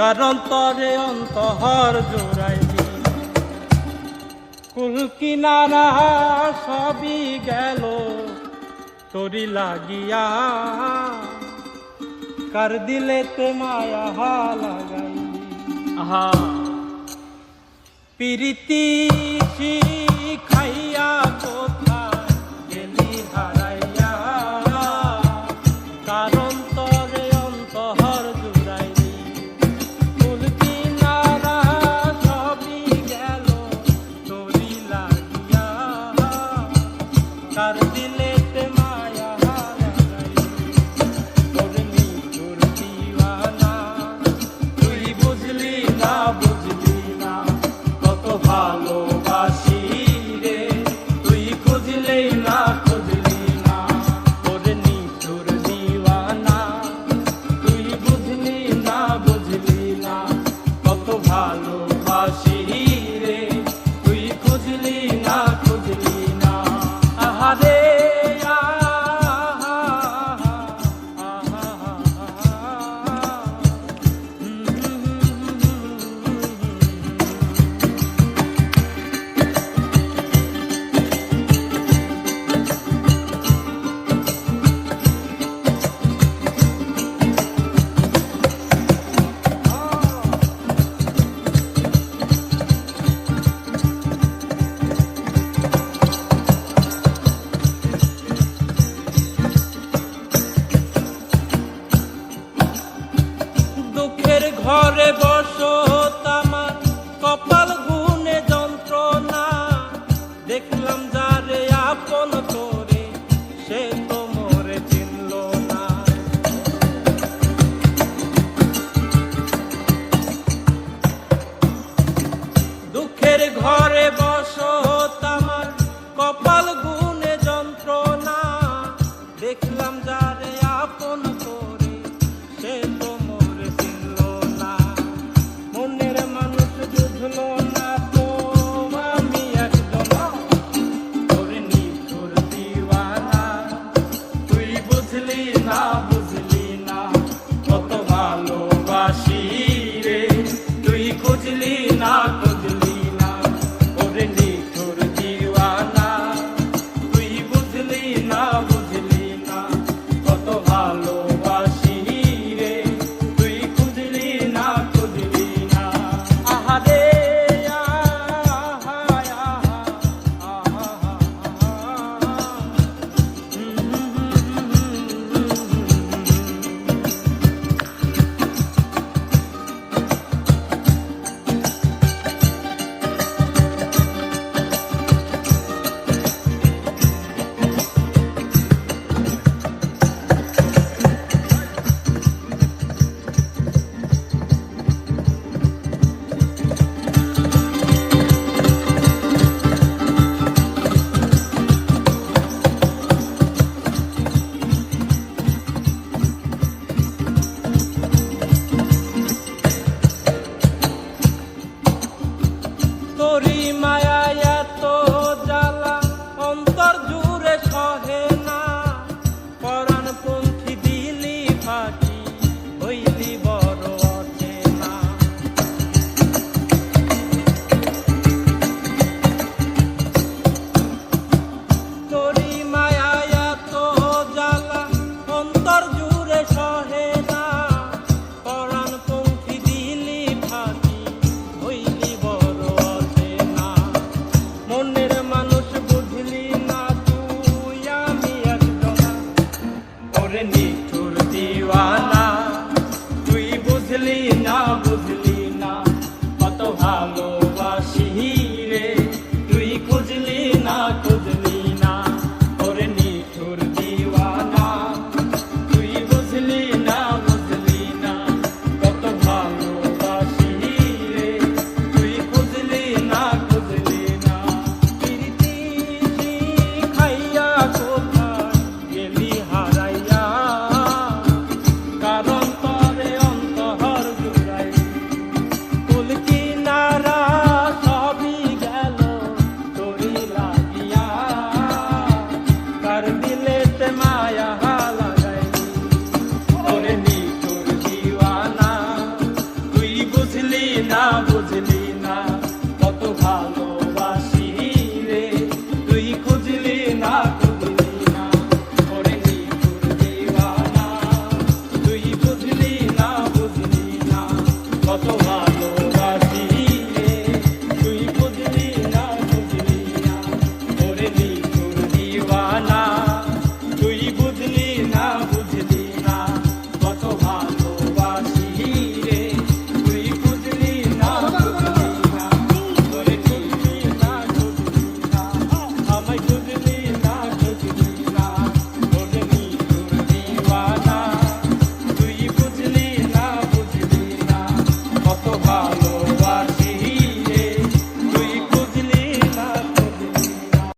কারণ তরে অন্তহর জোড়াইলি। কুল কিনারা সবই গেল তরি লাগিয়া। কর দিলে তে মায়া লাগাই আহা। পিরিতি খাই দেখলাম যারে আপন না